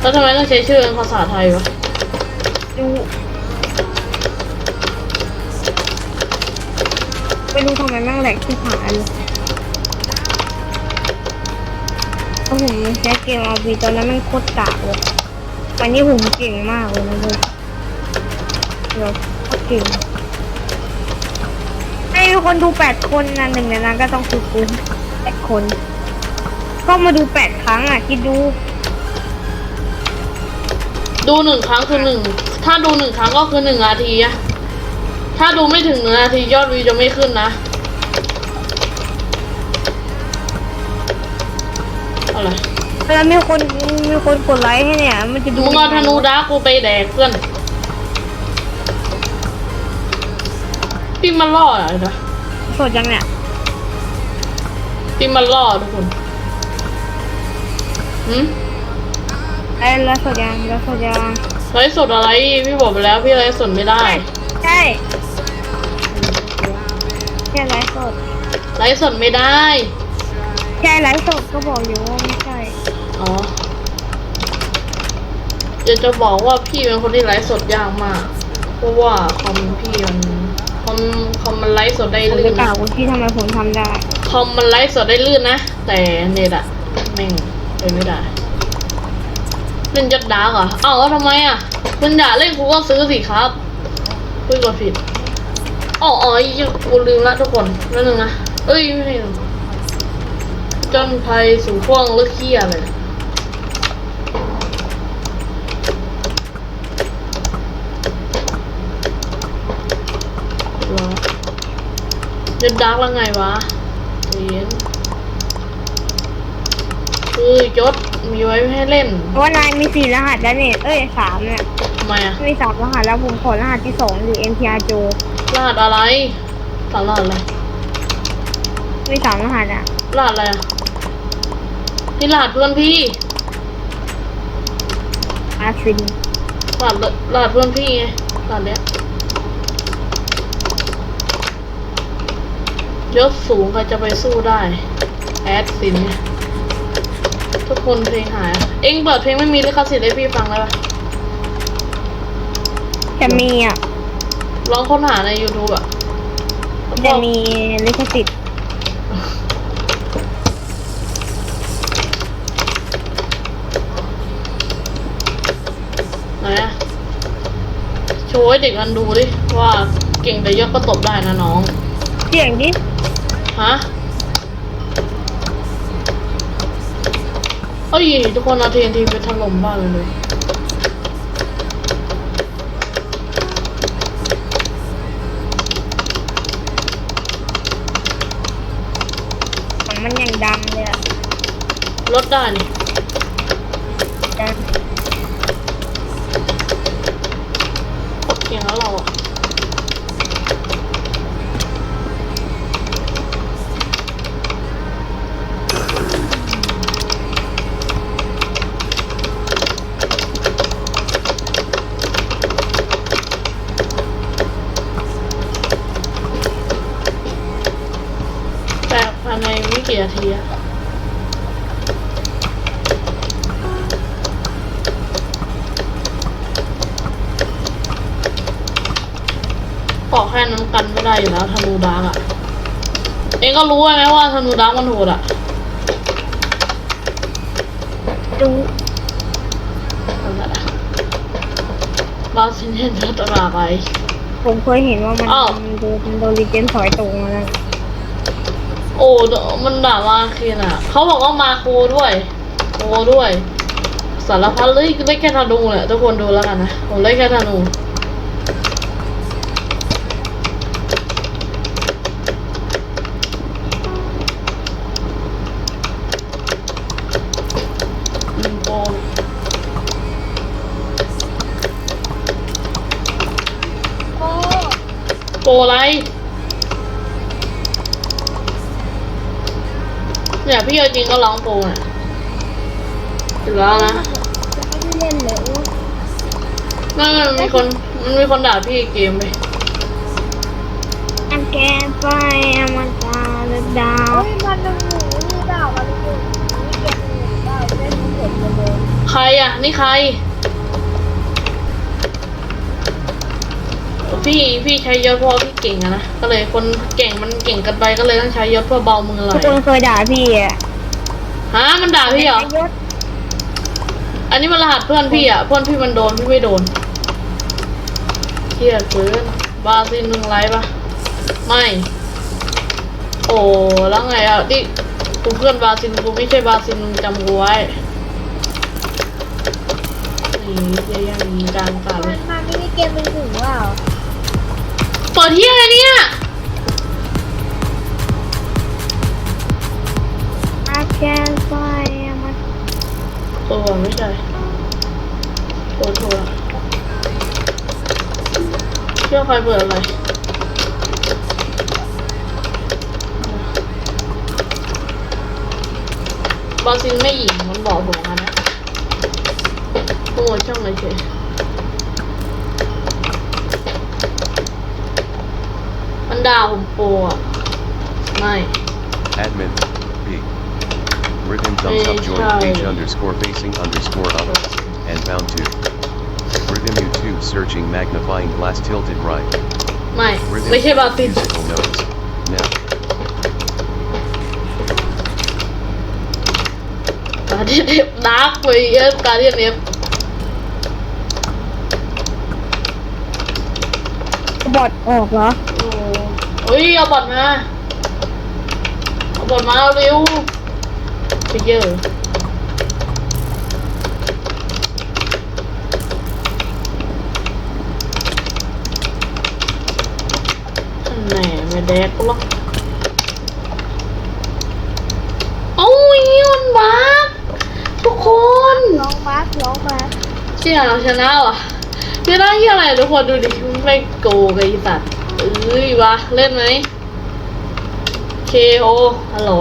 แล้วทำไมต้องใช้ชื่อเป็นภาษาไทยวะดูไม่รู้ทำไมแม่งแหลกที่หายเลยถ้าผมใช้เกมเอาบีตอนนั้นแม่งโคตรกากเลยวันนี้ผมเก่งมากเลยนะเลยเดี๋ยวโคตรเก่งให้คนดูแปดคนนะหนึ่งในนั้นก็ต้องคือกูแปดคน ก็มาดูแปดครั้งอะคิดดู ดูหนึ่งครั้งคือหนึ่ง ถ้าดูหนึ่งครั้งก็คือหนึ่งนาทีอะถ้าดูไม่ถึงหนึ่งนาทียอดวิวจะไม่ขึ้นนะอะไรแล้วมีคนมีคนกดไลค์ให้เนี่ย มันจะดูมึงเอาธนูดาร์กกูไปแดกเพื่อนพี่มันล่ออะไรนะสดยังเนี่ยพี่มันล่อทุกคนหืม ไอ้แล้วสดยังแล้วสดยังไลฟ์สดอะไรพี่บอกไปแล้วพี่ไลฟ์สดไม่ได้ใช่ใช่ไลฟ์สดไลฟ์สดไม่ได้ใช่ไลฟ์สดก็บอกอยู่ว่าไม่ใช่อ๋ออยากจะบอกว่าพี่เป็นคนที่ไลฟ์สดยากมาก เพราะว่าคอมพี่มันคอมคอมมันไลฟ์สดได้ผมลื่จะนกล่านะวว่าที่ทำไมผมทำได้คอมมันไลฟ์สดได้ลื่นนะแต่เน็ตอะแม่งเลยไม่ได้ เล่นจัดดาร์กเหรออ้าแล้วทำไมอะคุณอยากเล่นกูก็ซื้อสิครับคุยกดผิดอ๋ออ๋ออีกูลืมละทุกคนนั่นนึงนะเอ้ยไม่ใช่จนภัยสู่พวงลึกเขี้ยเลยเหรเล่นดาร์กแล้วไงวะเรียนคือยศ มีไว้ไม่ให้เล่นเพราะว่านายมีสี่รหัสแล้วเนี่ยเอ้ยสามเนี่ยทำไมอะมีสามรหัสแล้วผมขอรหัสที่สองหรือ NTR โจรหัสอะไรสารรหัสอะไรมีสามรหัสอะรหัสอะไรอะนี่รหัสเพื่อนพี่อาฟินรหัสรหัสเพื่อนพี่ไงรหัสเนี้ยยศสูงใครจะไปสู้ได้ แอดซินเนี่ย ทุกคนเพลงหายอะเอ็งเปิดเพลงไม่มีลิขสิทธิ์ให้พี่ฟังเลยปะจะมีอะลองค้นหาใน YouTube อะจะมีลิขสิทธิ์ไหนอะโชว์ให้เด็กมันดูดิ ว่าเก่งแต่ยกก็ตบได้นะน้อง เสียงดิ ฮะ เอ้ยทุกคนเอาทีนทีไปถล่มบ้านเลยเลยของมันอย่างดังเลยอะลดได้นี่ดังโคตรเก่งแล้วเรา ไม่กี่นาทีอะบอกแค่นั้นกันไม่ได้อยู่แล้วธนูดาร์กอะเองก็รู้ไหมว่าธนูดาร์กมันโหดอะดูนั่นแหละบาซินเทนทัตราไป ผมเคยเห็นว่ามันอ้าวมันโดนมันโดนรีเจนถอยตรงมาแล้ว โอ้เดอะมันด่ามาเคียนอะเขาบอกว่ามาโคด้วยโคด้วย สารพัดเลยเล่นแค่ธนูแหละทุกคนดูแล้วกันนะ ผมเล่นแค่ธนูอืมโปรโอ้โปรอะไร เนี่ยพี่เอาจริงก็ร้องโปรน่ะถึงแล้วนะไม่ได้เล่นเลยนั่นมันมีคนมันมีคนด่าพี่เกมไปอันแกไปอมตะและดาวเฮ้ยมันหนึ่งหนูนี่ดาวมันหนึ่งนี่เกมหนึ่งดาวเล่นเสร็จเลยใครอะ นี่ใคร พี่พี่ใช้ยศเพราะว่าพี่เก่งอะนะก็เลยคนเก่งมันเก่งกันไปก็เลยต้องใช้ยศเพื่อเบามือไหลทุกคนเคยด่าพี่อะฮะมันด่าพี่เหรอ ยศอันนี้มันรหัสเพื่อนพี่อะ เพื่อนพี่มันโดนพี่ไม่โดนเที่ยเกินบาซินหนึ่งไลฟ์ปะไม่ โอ้แล้วไงอะนี่กูเพื่อนบาซินกูไม่ใช่บาซินมึงจำกูไว้นี่เที่ยยังมีกลางตาเลมัยนมาไม่ได้เกมเป็นถึงว่าเปิดที่อะไรเนี่ย I can fly มันตัวไม่ใช่โทรโทรเชื่อใครเปิดอะไรบาซินไม่หญิงมันบอกผมมานะโปรโมทช่องเลยเฉย ด่าผมโปรอ่ะ ไม่ Admin. B. Rhythm thumbs up join page Hey. underscore facing underscore up. And bound to. Rhythm YouTube searching magnifying glass tilted right. ไม่ Rhythm ไม่ใช่บาซิน musical notes. Now. การเดียนเอฟดาร์กไปเอฟการเดียนเอฟ บอดออกเหรอ โอ้ เฮ้ยเอาบอดมาเอาบอดมาเร็วไปเยอะแหน่ไม่แดกกูหรอกโอ้ยมันบักทุกคนร้องบัสร้องบัสเชี่ยเราชนะว่ะชนะที่อะไรทุกคนดูดิไม่โกงกับไอ้สัตว์ เอ้ยวะเล่นไหม KO ฮัลโหล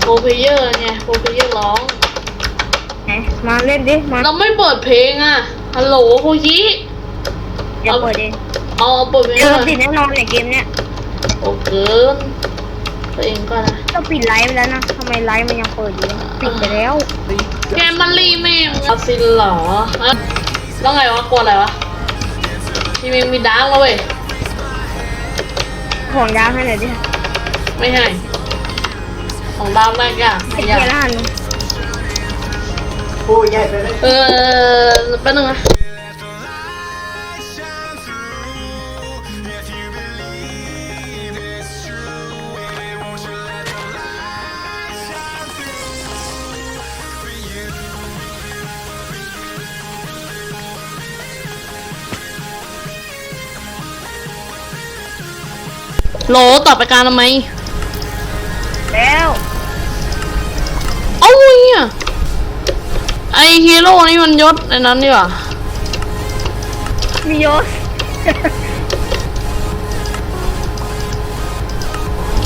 โปรเพเยอร์ไงโปรเพเยอร์ร้อง ไหนมาเล่นดิ มาเราไม่เปิดเพลงอะฮัลโหลโคชิเดี๋ยวเปิดเองเอาเอาเปิดเพลงเจอหน่อยติดแน่นอนในเกมเนี้ยโอ้เกินตัวเองก็นะต้องปิดไลฟ์ไปแล้วนะทำไมไลฟ์มันยังเปิดอยู่เลยปิดไปแล้ว แกมมันรีแม่งอาซินเหรอฮะแล้วไงวะกลัวอะไรวะ พี่เมงมีดาร์กแล้วเว้ยของยาวให้หน่อยดิไม่ให้ ของดาวแรกอะไอ้อเกียายกร์ละหันเออแป๊บนึงนะ โหลตอบไปการทำไม แล้วเอ้าเนี่ยไอฮีโร่นี่มันยศในนั้นดีกว่ามียศ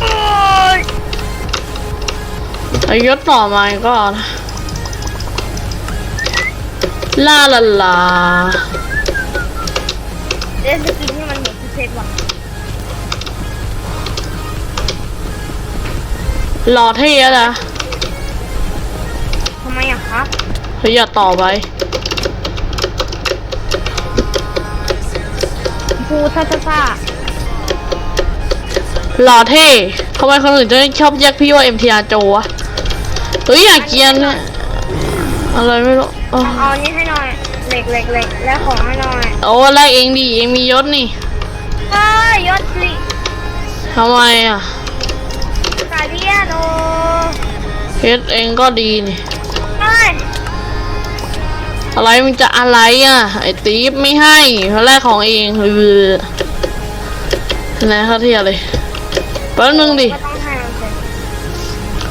โอ้ยไอยศต่อมาก็นะลาลาลา เล่นสกินที่มันเหมือนพิเศษว่ะ หล่อเท่อะนะทำไมอะคะเฮ้ยอย่าต่อไปภูท่าท่าท่าหล่อเท่ทำไมคนอื่นจะชอบแยกพี่ว่า MTR โจวะเฮ้ยอยากเกรียนอะอะไรไม่รู้เออเอาอันนี้ให้หน่อยเหล็กเหล็กเหล็กและของให้หน่อยโอ้แรกเองดิเองมียศนี่เอ้ยยศสิทำไมอะ กาเดียนโอเพชรเองก็ดีนี่เอ้ยอะไรมึงจะอะไรอะ ไอ้ตีฟไม่ให้เพราะแรกของเองเออไหนเขาเทียเลยแป๊บนึงดิ ก็ต้องให้มันเป็น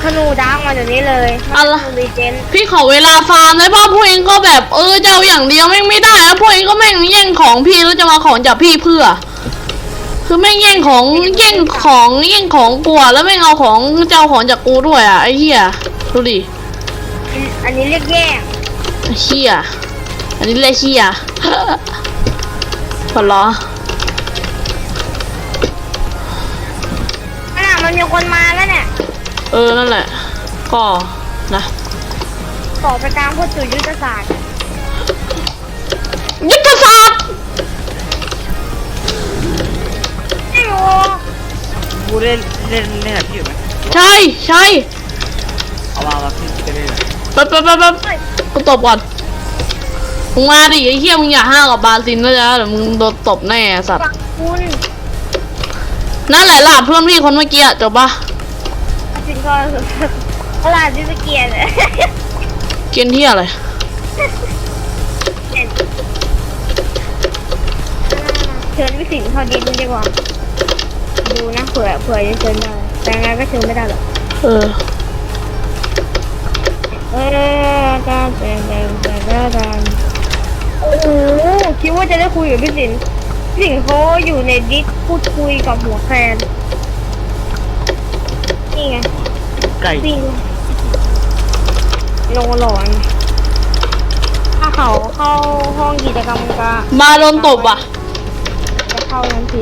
ขนูดังมาเดี๋ยวนี้เลยอะไรรีเจนพี่ขอเวลาฟาร์มได้ป่ะพวกเองก็แบบเออจะเอาอย่างเดียวแม่งไม่ได้แล้วพวกเองก็แม่งแย่งของพี่แล้วจะมาของจากพี่เพื่อ คือแม่งแย่งของแย่งของแย่งของกลัวแล้วแม่งเอาของจะเอาของจากกูด้วยอะไอ้เหี้ยดูดิอันนี้เรียกแย่งไอ้เหี้ยอันนี้เรียกเหี้ยพอล้อขนาดมันมีคนมาแล้วเนี่ยเออนั่นแหละก็นะต่อไปกลางพูดถึงยุทธศาสตร์ยุทธศาสตร์ เล่นเล่นเล่นแบบพี่อยู่ไหมใช่ใช่เอามามาพี่จะเล่นแป๊บแป๊บแป๊บแป๊บกูตบก่อนมึงมาดิไอ้เหี้ยมึงอย่าห้าวกับบาซินนะจ๊ะเดี๋ยวมึงโดนตบแน่สัตว์ฟังคุณนั่นแหละหลานเพื่อนพี่คนเมื่อกี้อะจบปะจริงก็ตลาดที่สเกียร์เลยเกณฑ์ที่อะไรเชิญวิสิงเขาดินดีกว่า ดูนะเผื่อเผื่อจะเชิญได้แต่ยังไงก็เชิญไม่ได้หรอกเออเออตาแดงแดงแดงแดงแดงโอ้โหคิดว่าจะได้คุยกับพี่สินพี่สินเขาอยู่ในดิสพูดคุยกับหัวแฟนนี่ไงไก่วิ่งลงหลอนถ้าเขาเข้าห้องกิจกรรมก็มาโดนตบอะ จะเข้าทันที